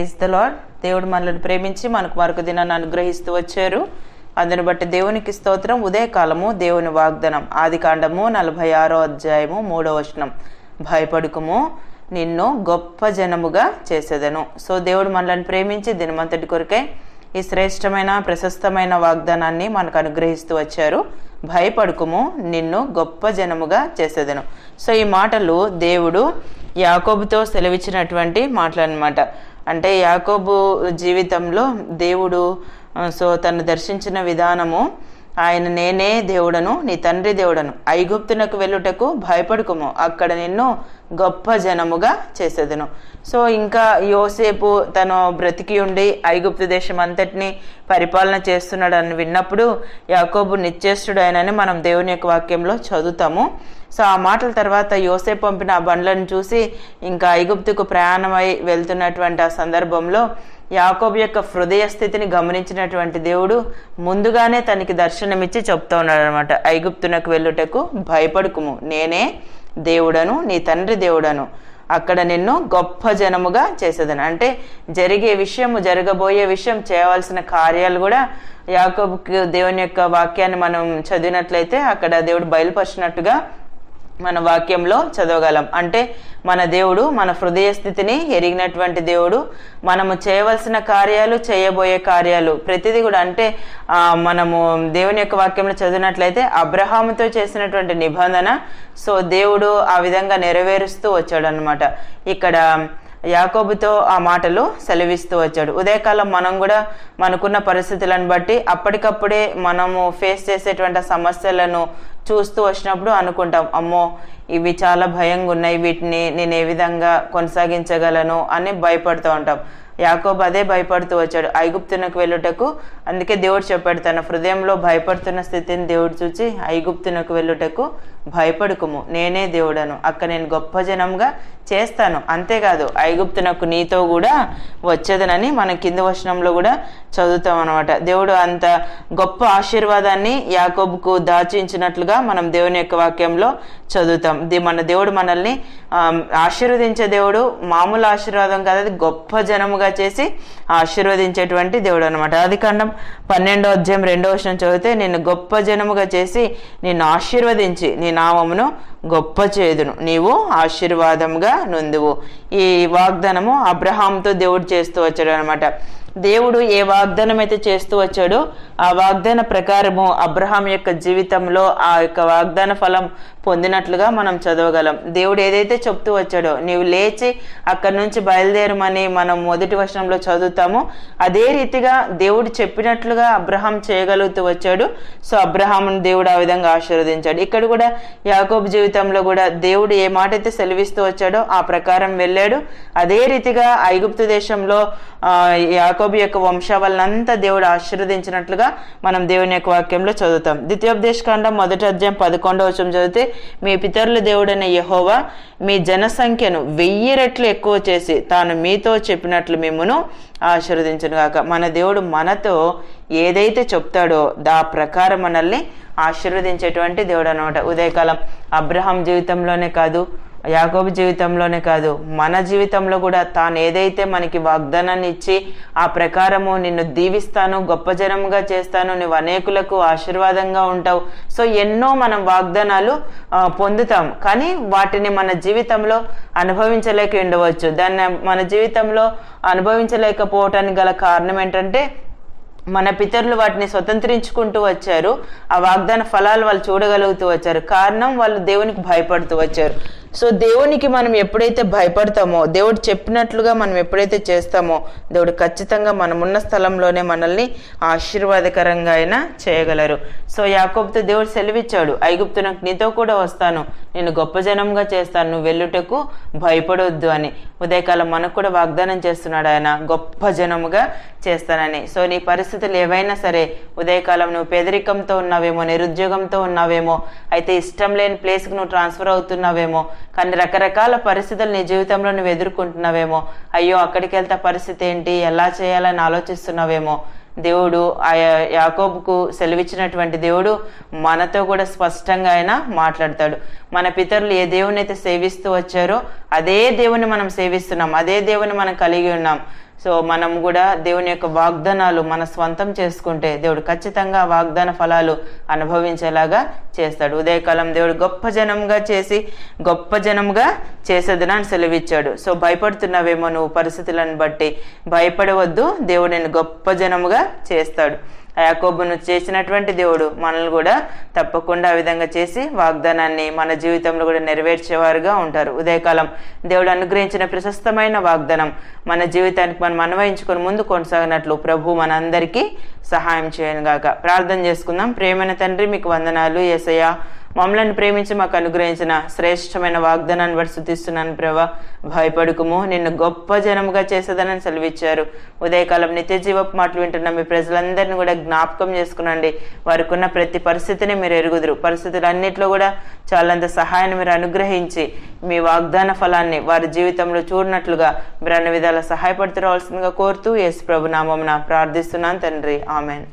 The దేవుడు మనల్ని ప్రేమించి మనకు మరొక దినాన్ని అనుగ్రహిస్తూ వచ్చారు. అందుని బట్టి దేవునికి స్తోత్రం. ఉదయకాలము దేవుని వాగ్దనం. ఆది కాండము నలభై ఆరో అధ్యాయము మూడో వచనం. భయపడుకుము నిన్ను గొప్ప జనముగా చేసేదను. సో దేవుడు మనల్ని ప్రేమించి దినమంతటి కొరకై ఈ శ్రేష్టమైన ప్రశస్తమైన వాగ్దానాన్ని మనకు అనుగ్రహిస్తూ వచ్చారు. భయపడుకుము నిన్ను గొప్ప జనముగా చేసేదను. సో ఈ మాటలు దేవుడు యాకోబుతో సెలవిచ్చినటువంటి మాటలు అనమాట అంటే యాకోబు జీవితంలో దేవుడు సో తను దర్శించిన విధానము ఆయన నేనే దేవుడను నీ తండ్రి దేవుడను. ఐగుప్తునకు వెళ్ళుటకు భయపడుకుము. అక్కడ నిన్ను గొప్ప జనముగా చేసేదను. సో ఇంకా యోసేపు తను బ్రతికి ఉండి ఐగుప్తు దేశం అంతటిని పరిపాలన చేస్తున్నాడని విన్నప్పుడు యాకోబు నిశ్చేష్టుడు ఆయనని మనం దేవుని యొక్క వాక్యంలో చదువుతాము. సో ఆ మాటల తర్వాత యోసేపు పంపిన ఆ బండ్లను చూసి ఇంకా ఐగుప్తుకు ప్రయాణమై వెళ్తున్నటువంటి ఆ సందర్భంలో యాకోబ్ యొక్క హృదయ స్థితిని గమనించినటువంటి దేవుడు ముందుగానే తనకి దర్శనమిచ్చి చెప్తా ఉన్నాడు అనమాట ఐగుప్తునకు వెళ్ళుటకు భయపడుకుము. నేనే దేవుడను నీ తండ్రి దేవుడను. అక్కడ నిన్ను గొప్ప జనముగా చేసేదని. అంటే జరిగే విషయము జరగబోయే విషయం చేయవలసిన కార్యాలు కూడా యాకోబుకి దేవుని యొక్క వాక్యాన్ని మనం చదివినట్లయితే అక్కడ దేవుడు బయలుపరిచినట్టుగా మన వాక్యంలో చదవగలం. అంటే మన దేవుడు మన హృదయ స్థితిని ఎరిగినటువంటి దేవుడు మనము చేయవలసిన కార్యాలు చేయబోయే కార్యాలు. ప్రతిదీ కూడా అంటే మనము దేవుని యొక్క వాక్యంలో చదివినట్లయితే అబ్రహాముతో చేసినటువంటి నిబంధన. సో దేవుడు ఆ విధంగా నెరవేరుస్తూ వచ్చాడు అనమాట ఇక్కడ యాకోబుతో ఆ మాటలు సెలవిస్తూ వచ్చాడు. ఉదయకాలం మనం కూడా మనకున్న పరిస్థితులను బట్టి అప్పటికప్పుడే మనము ఫేస్ చేసేటువంటి సమస్యలను చూస్తూ వచ్చినప్పుడు అనుకుంటాం అమ్మో ఇవి చాలా భయంగా ఉన్నాయి వీటిని నేను ఏ విధంగా కొనసాగించగలను అని భయపడుతూ ఉంటాం. యాకోబు అదే భయపడుతూ వచ్చాడు. ఐగుప్తునకు వెళ్ళుటకు అందుకే దేవుడు చెప్పాడు తన హృదయంలో భయపడుతున్న స్థితిని దేవుడు చూచి ఐగుప్తునకు వెళ్ళుటకు భయపడుకుము. నేనే దేవుడను. అక్క నేను గొప్ప జనంగా చేస్తాను. అంతేకాదు ఐగుప్తునకు నీతో కూడా వచ్చేదనని మన కింద వచనంలో కూడా చదువుతాం అనమాట దేవుడు అంత గొప్ప ఆశీర్వాదాన్ని యాకోబుకు దాచించినట్లుగా మనం దేవుని యొక్క వాక్యంలో చదువుతాం. ది మన దేవుడు మనల్ని ఆశీర్వదించే దేవుడు మామూలు ఆశీర్వాదం కాదు అది గొప్ప జనముగా చేసి ఆశీర్వదించేటువంటి దేవుడు అనమాట అది కాండం పన్నెండో అధ్యాయం రెండో వచనం చదివితే నేను గొప్ప జనముగా చేసి నిన్ను ఆశీర్వదించి నీ నామమును గొప్ప చేదును. నీవు ఆశీర్వాదంగా నొందువు. ఈ వాగ్దానము అబ్రహాంతో దేవుడు చేస్తూ వచ్చాడు అనమాట దేవుడు ఏ వాగ్దానం అయితే చేస్తూ వచ్చాడో ఆ వాగ్దాన ప్రకారము అబ్రహాం యొక్క జీవితంలో ఆ యొక్క వాగ్దాన ఫలం పొందినట్లుగా మనం చదవగలం. దేవుడు ఏదైతే చెప్తూ వచ్చాడో నీవు లేచి అక్కడి నుంచి బయలుదేరమని మనం మొదటి వచనంలో చదువుతామో. అదే రీతిగా దేవుడు చెప్పినట్లుగా అబ్రహాం చేయగలుగుతూ వచ్చాడు. సో అబ్రహాంను దేవుడు ఆ విధంగా ఆశీర్వదించాడు. ఇక్కడ కూడా యాకోబ్ జీవితంలో కూడా దేవుడు ఏ మాట అయితే సెలవిస్తూ వచ్చాడో ఆ ప్రకారం వెళ్ళాడు. అదే రీతిగా ఐగుప్తు దేశంలో యాకోబ్ యొక్క వంశావళనంతా దేవుడు ఆశీర్వదించినట్లుగా మనం దేవుని యొక్క వాక్యంలో చదువుతాం. ద్వితీయోపదేశ కాండం మొదటి అధ్యాయం పదకొండవ వచనం చదివితే మీ పితరుల దేవుడైన యహోవా మీ జనసంఖ్యను వెయ్యి రెట్లు ఎక్కువ చేసి తాను మీతో చెప్పినట్లు మిమ్మను ఆశీర్వదించను గాక. మన దేవుడు మనతో ఏదైతే చెప్తాడో దా ప్రకారం మనల్ని ఆశీర్వదించేటువంటి దేవుడు అనమాట ఉదయకాలం అబ్రహాం జీవితంలోనే కాదు యాకోబు జీవితంలోనే కాదు మన జీవితంలో కూడా తాను ఏదైతే మనకి వాగ్దానాన్ని ఇచ్చి ఆ ప్రకారము నిన్ను దీవిస్తాను గొప్ప జనముగా చేస్తాను నువ్వు అనేకులకు ఆశీర్వాదంగా ఉంటావు. సో ఎన్నో మనం వాగ్దానాలు పొందుతాం. కానీ వాటిని మన జీవితంలో అనుభవించలేక ఉండవచ్చు. దాన్ని మన జీవితంలో అనుభవించలేకపోవటానికి గల కారణం ఏంటంటే మన పితరులు వాటిని స్వతంత్రించుకుంటూ వచ్చారు. ఆ వాగ్దాన ఫలాలు వాళ్ళు చూడగలుగుతూ వచ్చారు. కారణం వాళ్ళు దేవునికి భయపడుతూ వచ్చారు. సో దేవునికి మనం ఎప్పుడైతే భయపడతామో దేవుడు చెప్పినట్లుగా మనం ఎప్పుడైతే చేస్తామో దేవుడు ఖచ్చితంగా మనం ఉన్న స్థలంలోనే మనల్ని ఆశీర్వాదకరంగా అయినా చేయగలరు. సో యాకోబ్తో దేవుడు సెలవిచ్చాడు ఐగుప్తు నాకు నీతో కూడా వస్తాను నేను గొప్ప జనంగా చేస్తాను నువ్వు వెళ్ళుటకు భయపడొద్దు అని. ఉదయకాలం మనకు కూడా వాగ్దానం చేస్తున్నాడు ఆయన గొప్ప జనముగా చేస్తానని. సో నీ పరిస్థితులు ఏవైనా సరే ఉదయకాలం నువ్వు పేదరికంతో ఉన్నావేమో నిరుద్యోగంతో ఉన్నావేమో అయితే ఇష్టం లేని ప్లేస్కి నువ్వు ట్రాన్స్ఫర్ అవుతున్నావేమో కానీ రకరకాల పరిస్థితులు నీ జీవితంలో నువ్వు ఎదుర్కొంటున్నావేమో అయ్యో అక్కడికి వెళ్తే పరిస్థితి ఏంటి ఎలా చేయాలని ఆలోచిస్తున్నావేమో దేవుడు ఆ యాకోబుకు సెలవిచ్చినటువంటి దేవుడు మనతో కూడా స్పష్టంగా ఆయన మాట్లాడతాడు. మన పితరులు ఏ దేవుని అయితే సేవిస్తూ వచ్చారో అదే దేవుని మనం సేవిస్తున్నాం. అదే దేవుని మనం కలిగి ఉన్నాం. సో మనం కూడా దేవుని యొక్క వాగ్దానాలు మన స్వంతం చేసుకుంటే దేవుడు ఖచ్చితంగా వాగ్దాన ఫలాలు అనుభవించేలాగా చేస్తాడు. ఉదయకాలం దేవుడు గొప్ప జనంగా చేసి గొప్ప జనంగా చేసేదనని సెలవిచ్చాడు. సో భయపడుతున్నావేమో నువ్వు పరిస్థితులను బట్టి. భయపడవద్దు దేవుడు నేను గొప్ప జనముగా చేస్తాడు. యాకోబును చేసినటువంటి దేవుడు మనల్ని కూడా తప్పకుండా ఆ విధంగా చేసి వాగ్దానాన్ని మన జీవితంలో కూడా నెరవేర్చేవారుగా ఉంటారు. ఉదయకాలం దేవుడు అనుగ్రహించిన ప్రశస్తమైన వాగ్దానం మన జీవితానికి మనం అన్వయించుకొని ముందు కొనసాగినట్లు ప్రభు మనందరికీ సహాయం చేయను గాక ప్రార్థన చేసుకుందాం. ప్రేమైన తండ్రి మీకు వందనాలు. ఎసయ్య మమ్మలను ప్రేమించి మాకు అనుగ్రహించిన శ్రేష్టమైన వాగ్దానాన్ని బట్టి స్థుతిస్తున్నాను ప్రభా. భయపడుకుము. నిన్ను గొప్ప జనముగా చేసేదనని సెలవిచ్చారు. ఉదయకాలం నిత్య జీవపు మాటలు వింటున్న మీ ప్రజలందరినీ కూడా జ్ఞాపకం చేసుకునండి. వారికి ఉన్న ప్రతి పరిస్థితిని మీరు ఎరుగుదురు. పరిస్థితులన్నింటిలో కూడా చాలంత సహాయాన్ని మీరు అనుగ్రహించి మీ వాగ్దాన ఫలాన్ని వారి జీవితంలో చూడనట్లుగా మీరు అన్ని విధాల సహాయపడుతూ రావాల్సిందిగా కోరుతూ యేసు ప్రభు నామమున ప్రార్థిస్తున్నాను తండ్రి. ఆమెన్.